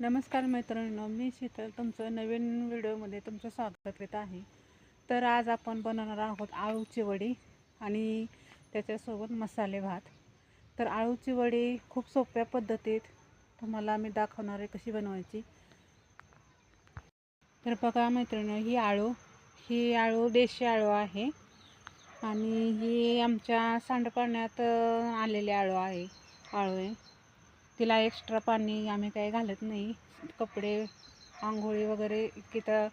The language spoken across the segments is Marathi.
नमस्कार मैत्रिणींनो मी शीतल. तुमचं नवीन व्हिडिओमध्ये तुमचं स्वागत करीत आहे. तर आज आपण बनवणार आहोत आळूची वडी आणि त्याच्यासोबत मसाले भात. तर आळूची वडी खूप सोप्या पद्धतीत तुम्हाला मी दाखवणार आहे कशी बनवायची. तर बघा मैत्रिणी ही आळू ही आळू देशी आळू आहे आणि ही आमच्या सांडपाण्यात आलेली आळू आहे आळू आहे. तिला एक्स्ट्रा पाणी आम्ही काही घालत नाही. कपडे आंघोळी वगैरे तिथं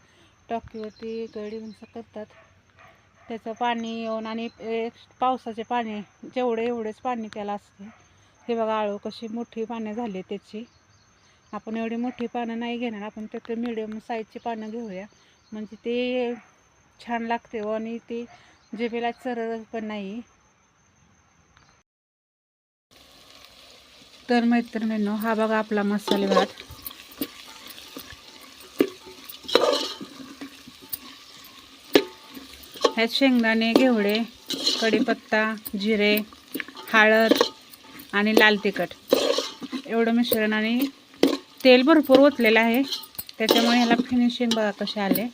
टाकीवरती गडी करतात. त्याचं पाणी येऊन आणि एक पावसाचे पाणी जेवढे एवढेच पाणी त्याला असते. हे बघा आळू कशी मोठी पानं झाली त्याची. आपण एवढी मोठी पानं नाही घेणार आपण त्यात मिडियम साईजची पानं घेऊया. म्हणजे ते छान लागते व आणि ती जिभेला चरळ पण नाही. तर मैत्रिणींनो हा बघा आपला मसाले भात. ह्यात शेंगदाणे घेवडे कढीपत्ता जिरे हळद आणि लाल तिखट. एवढं मिश्रण आणि तेल भरपूर ओतलेलं आहे. त्याच्यामुळे ह्याला फिनिशिंग बघा कसे आले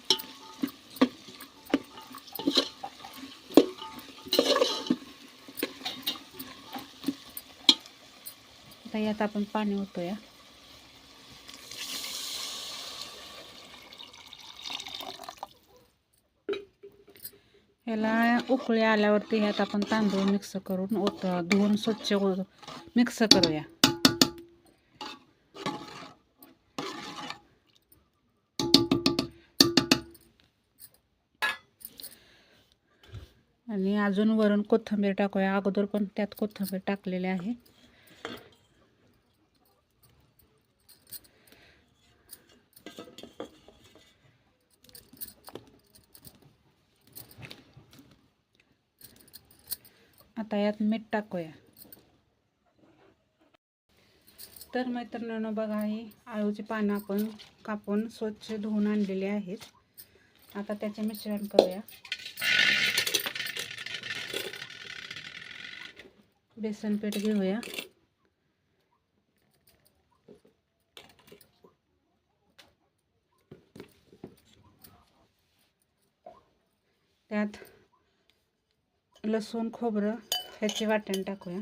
आता यात आपण पाणी ओतूया. ह्याला उकळी आल्यावरती ह्यात आपण तांदूळ मिक्स करून ओत धुवून स्वच्छ मिक्स करूया. आणि अजून वरून कोथिंबीर टाकूया. अगोदर पण त्यात कोथिंबीर टाकलेली आहे. आता यात मीठ टाकूया. तर मैत्रिणींनो बघा ही आळूची पानं आपण कापून स्वच्छ धुवून आणलेली आहेत. आता त्याचे मिश्रण करूया. बेसन पीठ घेऊया. त्यात लसूण खोबरं ह्याचे वाटण टाकूया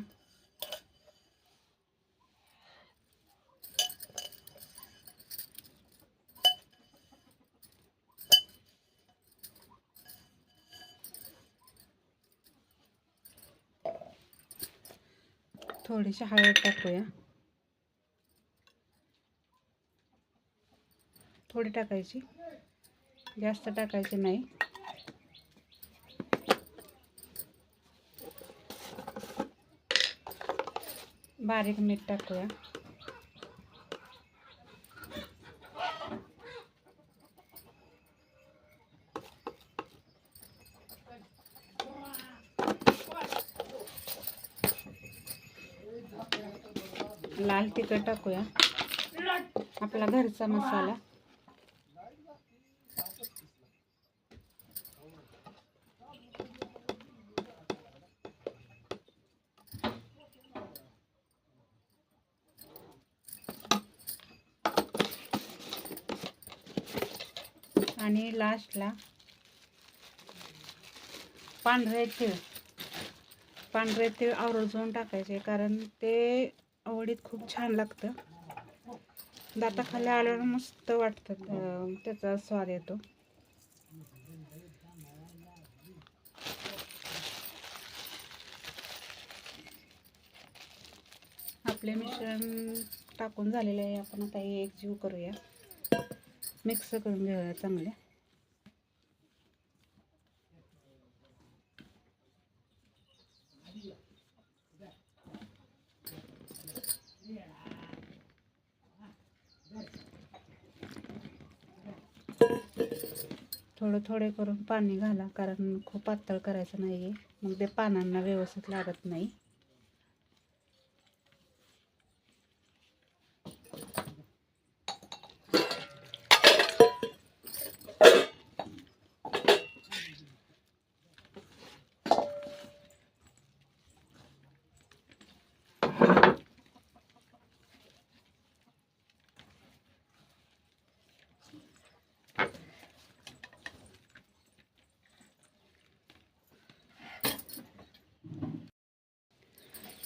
थोडीशी हळद टाकूया थोडी टाकायची जास्त टाकायची नाही। बारीक मीठ टाकूया. लाल तिखट टाकूया. आपला घरचा मसाला. आणि लास्टला पांढरे तीळ. पांढरे तीळ आवर्जून टाकायचे कारण ते आवडीत खूप छान लागतं. दाताखाली आल्यावर मस्त वाटतं त्याचा स्वाद येतो. आपले मिश्रण टाकून झालेले आहे आपण आता एक एकजीव करूया. मिक्स करून घेऊया चांगले. थोडं थोडे करून पाणी घाला कारण खूप पातळ करायचं नाही आहे मग ते पानांना व्यवस्थित लागत नाही.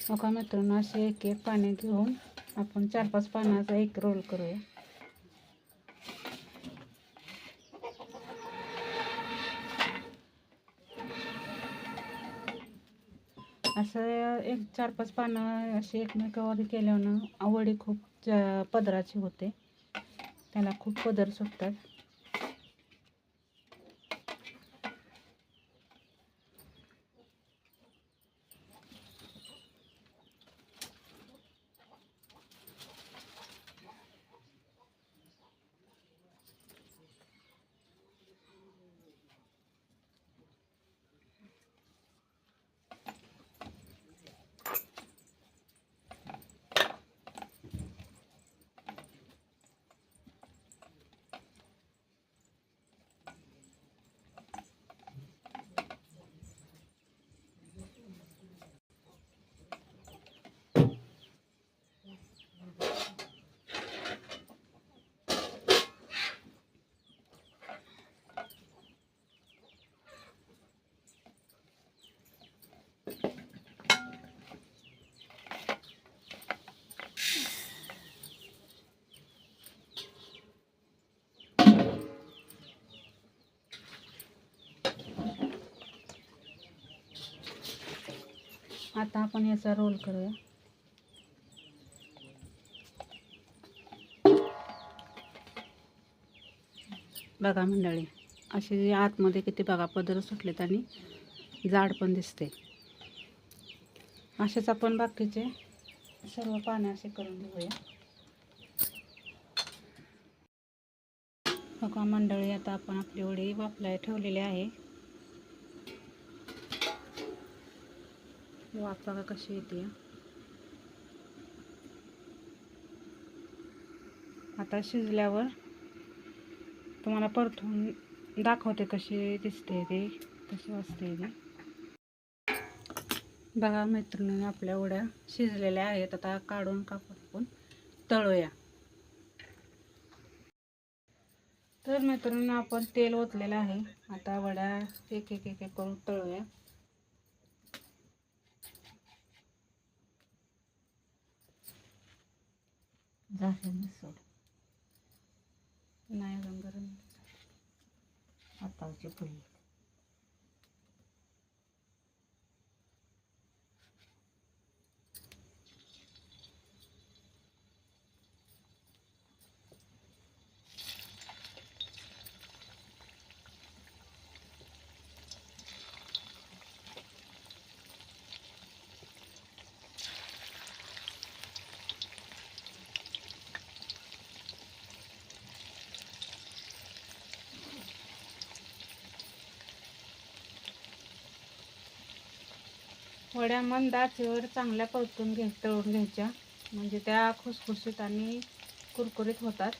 बघा मित्रांनो असे एक एक पाने घेऊन आपण चार पाच पानाचा एक रोल करूया. असं एक चार पाच पानं अशी एकमेकावर केल्यानं आवडी खूप ज- पदराची होते. त्याला खूप पदर सुटतात. आता आपण याचा रोल करूया. बघा मंडळी असे आतमध्ये किती बघा पदर सुटलेत आणि जाड पण दिसते असेच आपण बाकीचे सर्व पाने असे करून घेऊया. बघा मंडळी आता आपण आपली वडी वापलाय ठेवलेली आहे. वाफ बघा कशी येते? आता शिजल्यावर तुम्हाला परतून दाखवते कशी दिसते ते कशी असते ते. बघा मैत्रिणी आपल्या वड्या शिजलेल्या आहेत. आता काढून कापून तळूया. तर मैत्रिणी आपण तेल ओतलेलं आहे. आता वड्या एक एक एक एक करून तळूया. झालं सोड. नाही अजून गरम हातावची फुली वड्या मंद आचेवर चांगल्या परतून घे तळून घ्यायच्या. म्हणजे त्या खुसखुशीत आणि कुरकुरीत होतात.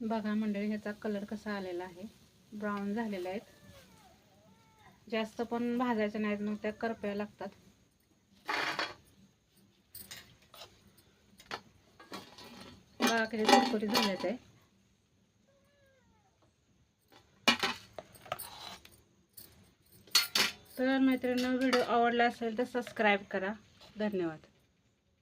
बघा मंडळी ह्याचा कलर कसा आलेला आहे. ब्राऊन झालेला आहेत. जास्त पण भाजायच्या नाहीत मग त्या करप्या लागतात. बघा किती कुरकुरीत झालेत आहे. तर मैत्रिणींनो व्हिडिओ आवडला असेल तर सबस्क्राईब करा. धन्यवाद.